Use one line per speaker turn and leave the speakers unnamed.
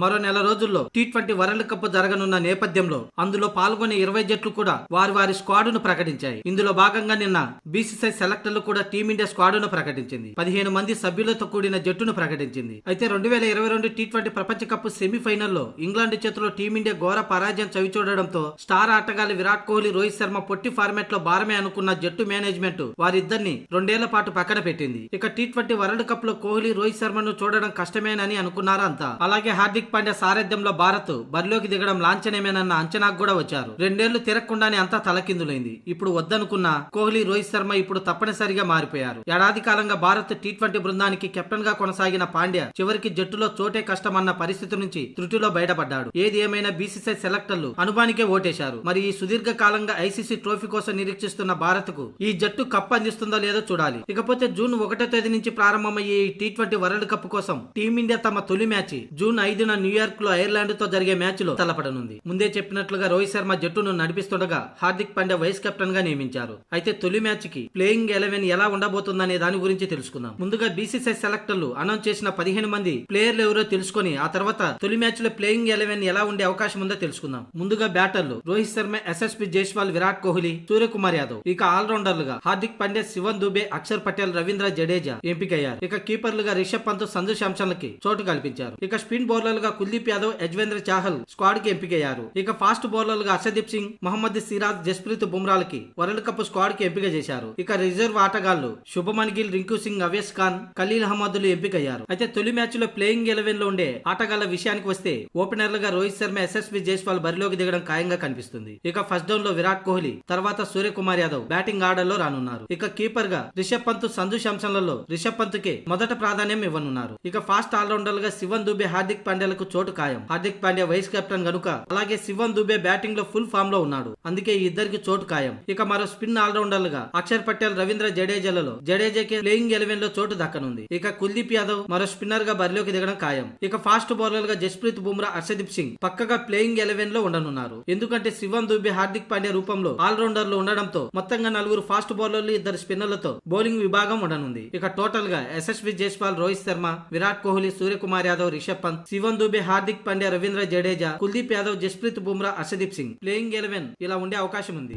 మరో నెల రోజుల్లో టీ ట్వంటీ వరల్డ్ కప్ జరగనున్న నేపథ్యంలో అందులో పాల్గొనే ఇరవై జట్లు కూడా వారి వారి స్క్వాడును ప్రకటించాయి. ఇందులో భాగంగా నిన్న బీసీసీ సెలెక్టర్లు కూడా టీమిండియా స్క్వాడును ప్రకటించింది. పదిహేను మంది సభ్యులతో కూడిన జట్టును ప్రకటించింది. అయితే రెండు వేల ఇరవై రెండు టీ ట్వంటీ ప్రపంచ కప్ సెమీఫైనల్లో ఇంగ్లాండ్ చేతిలో టీమిండియా ఘోర పరాజయం చవిచూడడంతో స్టార్ ఆటగాళ్ళు విరాట్ కోహ్లీ రోహిత్ శర్మ పొట్టి ఫార్మాట్లో భారమే అనుకున్న జట్టు మేనేజ్మెంట్ వారిద్దరిని రెండేళ్ళ పాటు పక్కన పెట్టింది. ఇక టీ ట్వంటీ వరల్డ్ కప్లో కోహ్లీ రోహిత్ శర్మను చూడడం కష్టమేనని అనుకున్నారా అంతా అలాగే హార్దిక్ పాండ్యా సారథ్యంలో భారత్ బరిలోకి దిగడం లాంఛనమేనన్న అంచనాకు కూడా వచ్చారు. రెండేళ్ళు తిరగకుండానే అంతా తలకిందులైంది. ఇప్పుడు వద్దనుకున్న కోహ్లీ రోహిత్ శర్మ ఇప్పుడు తప్పనిసరిగా మారిపోయారు. ఏడాది కాలంగా భారత్ టీ ట్వంటీ బృందానికి కెప్టెన్గా కొనసాగిన పాండ్యా చివరికి జట్టులో చోటే కష్టమన్న పరిస్థితి నుంచి త్రుటిలో బయటపడ్డాడు. ఏది ఏమైనా బీసీసీ సెలెక్టర్లు అనుమానికే ఓటేశారు. మరి ఈ సుదీర్ఘ కాలంగా ఐసీసీ ట్రోఫీ కోసం నిరీక్షిస్తున్న భారత్కు ఈ జట్టు కప్ అందిస్తుందో లేదో చూడాలి. ఇకపోతే జూన్ ఒకటో తేదీ నుంచి ప్రారంభమయ్యే ఈ టీ ట్వంటీ వరల్డ్ కప్ కోసం టీమిండియా తమ తొలి మ్యాచ్ జూన్ ఐదు ఐదున న్యూయార్క్లో ఐర్లాండ్తో జరిగే మ్యాచ్లో తలపడనుంది. ముందే చెప్పినట్లుగా రోహిత్ శర్మ జట్టును నడిపిస్తుండగా హార్దిక్ పాండ్యా వైస్ కెప్టెన్గా నియమించారు. అయితే తొలి మ్యాచ్కి ప్లేయింగ్ ఎలెవెన్ ఎలా ఉండబోతుందనే దాని గురించి తెలుసుకుందాం. ముందుగా బీసీసీ సెలెక్టర్లు అనౌన్స్ చేసిన పదిహేను మంది ప్లేయర్లు ఎవరో తెలుసుకొని ఆ తర్వాత తొలి మ్యాచ్లో ప్లేయింగ్ ఎలెవెన్ ఎలా ఉండే అవకాశం ఉందో తెలుసుకుందాం. ముందుగా బ్యాటర్లు రోహిత్ శర్మ ఎస్ఎస్పి జైస్వాల్ విరాట్ కోహ్లీ సూర్యకుమార్ యాదవ్. ఇక ఆల్రౌండర్లుగా హార్దిక్ పాండ్యా శివన్ దుబే అక్షర్ పటేల్ రవీంద్ర జడేజా ఎంపికయ్యారు. ఇక కీపర్లుగా రిషబ్ పంత్ సంజు శాంసన్లకి చోటు కల్పించారు. ఇక స్పిన్ బౌలర్ బౌలర్లుగా కుల్దీప్ యాదవ్ యజ్వేంద్ర చాహల్ స్క్వాడ్కి ఎంపికయ్యారు. ఇక ఫాస్ట్ బౌలర్లుగా హర్షదీప్ సింగ్ మహమ్మద్ సిరాజ్ జస్ప్రీత్ బుమ్రాలకి వరల్డ్ కప్ స్క్వాడ్కి ఎంపిక చేశారు. ఇక రిజర్వ్ ఆటగాళ్ళు శుభమన్ గిల్ రింకు సింగ్ అవేష్ ఖాన్ ఖలీల్ అహ్మద్లు ఎంపికయ్యారు. అయితే తొలి మ్యాచ్లో ప్లేయింగ్ ఎలెవెన్లో ఉండే ఆటగాళ్ళ విషయానికి వస్తే ఓపెనర్లుగా రోహిత్ శర్మ ఎస్ఎస్వి జైస్వాల్ బరిలోకి దిగడం ఖాయంగా కనిపిస్తుంది. ఇక ఫస్ట్ డౌన్లో విరాట్ కోహ్లీ తర్వాత సూర్యకుమార్ యాదవ్ బ్యాటింగ్ ఆర్డర్లో రానున్నారు. ఇక కీపర్గా రిషబ్ పంత్ సంధు శాంసన్లలో రిషబ్ పంత్ కే మొదట ప్రాధాన్యం ఇవ్వనున్నారు. ఇక ఫాస్ట్ ఆల్రౌండర్గా శివన్ దుబే హార్దిక్ పాండ్యాలకు చోటు ఖాయం. హార్దిక్ పాండ్యా వైస్ కెప్టెన్ గనుక అలాగే శివన్ దుబే బ్యాటింగ్లో ఫుల్ ఫామ్లో ఉన్నాడు. అందుకే ఈ ఇద్దరికి చోటు ఖాయం. ఇక మరో స్పిన్ ఆల్రౌండర్లుగా అక్షర్ పటేల్ రవీంద్ర జడేజాలలో జడేజాకి ప్లేయింగ్ ఎలెవెన్లో చోటు దక్కనుంది. ఇక కుల్దీప్ యాదవ్ మరో స్పిన్నర్గా బరిలోకి దిగడం ఖాయం. ఇక ఫాస్ట్ బౌలర్గా జస్ప్రీత్ బుమ్రా హర్షదీప్ సింగ్ పక్కగా ప్లేయింగ్ ఎలెవెన్లో ఉండనున్నారు. ఎందుకంటే శివన్ దుబే హార్దిక్ పాండ్యా రూపంలో ఆల్రౌండర్లు ఉండడంతో మొత్తంగా నలుగురు ఫాస్ట్ బౌలర్లు ఇద్దరు స్పిన్నర్లతో బౌలింగ్ విభాగం ఉండనుంది. ఇక టోటల్గా ఎస్ఎస్వి జైస్వాల్ రోహిత్ శర్మ విరాట్ కోహ్లీ సూర్యకుమార్ యాదవ్ రిషబ్ పంత్ శివన్ దుబే హార్దిక్ పాండ్యా రవీంద్ర జడేజా కుల్దీప్ యాదవ్ జస్ప్రీత్ బుమ్రా అర్షదీప్ సింగ్. Playing eleven. ఇలా ఉండే అవకాశం ఉంది